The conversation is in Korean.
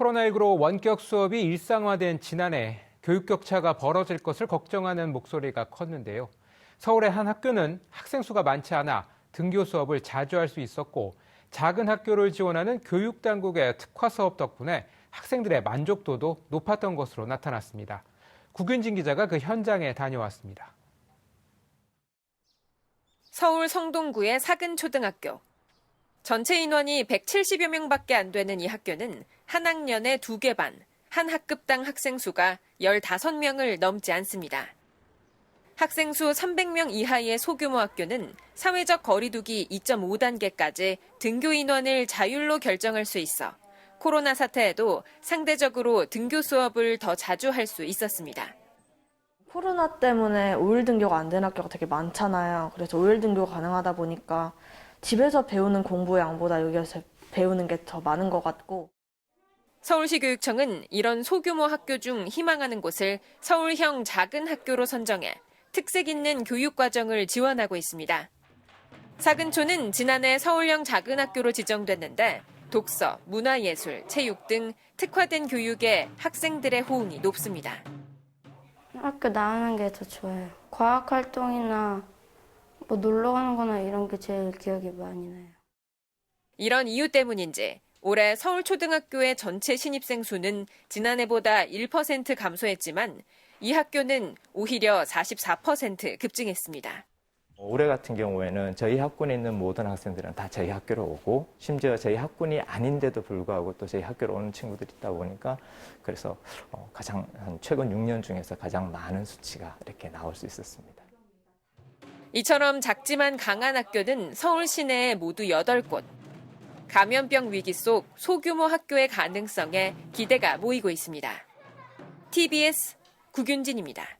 코로나19로 원격 수업이 일상화된 지난해 교육 격차가 벌어질 것을 걱정하는 목소리가 컸는데요. 서울의 한 학교는 학생 수가 많지 않아 등교 수업을 자주 할 수 있었고 작은 학교를 지원하는 교육 당국의 특화 수업 덕분에 학생들의 만족도도 높았던 것으로 나타났습니다. 구균진 기자가 그 현장에 다녀왔습니다. 서울 성동구의 사근 초등학교. 전체 인원이 170여 명밖에 안 되는 이 학교는 한 학년에 두 개 반, 한 학급당 학생 수가 15명을 넘지 않습니다. 학생 수 300명 이하의 소규모 학교는 사회적 거리두기 2.5단계까지 등교 인원을 자율로 결정할 수 있어 코로나 사태에도 상대적으로 등교 수업을 더 자주 할 수 있었습니다. 코로나 때문에 5일 등교가 안 된 학교가 되게 많잖아요. 그래서 5일 등교가 가능하다 보니까 집에서 배우는 공부 양보다 여기서 배우는 게 더 많은 것 같고 서울시 교육청은 이런 소규모 학교 중 희망하는 곳을 서울형 작은 학교로 선정해 특색 있는 교육 과정을 지원하고 있습니다. 사근초는 지난해 서울형 작은 학교로 지정됐는데 독서, 문화예술, 체육 등 특화된 교육에 학생들의 호응이 높습니다. 학교 나가는 게 더 좋아요. 과학 활동이나 뭐 놀러 가는 거나 이런 게 제일 기억에 많이 나요. 이런 이유 때문인지 올해 서울 초등학교의 전체 신입생 수는 지난해보다 1% 감소했지만 이 학교는 오히려 44% 급증했습니다. 올해 같은 경우에는 저희 학군에 있는 모든 학생들은 다 저희 학교로 오고 심지어 저희 학군이 아닌데도 불구하고 또 저희 학교로 오는 친구들이 있다 보니까 그래서 어, 가장 한 최근 6년 중에서 가장 많은 수치가 이렇게 나올 수 있었습니다. 이처럼 작지만 강한 학교는 서울 시내에 모두 8곳. 감염병 위기 속 소규모 학교의 가능성에 기대가 모이고 있습니다. TBS 구균진입니다.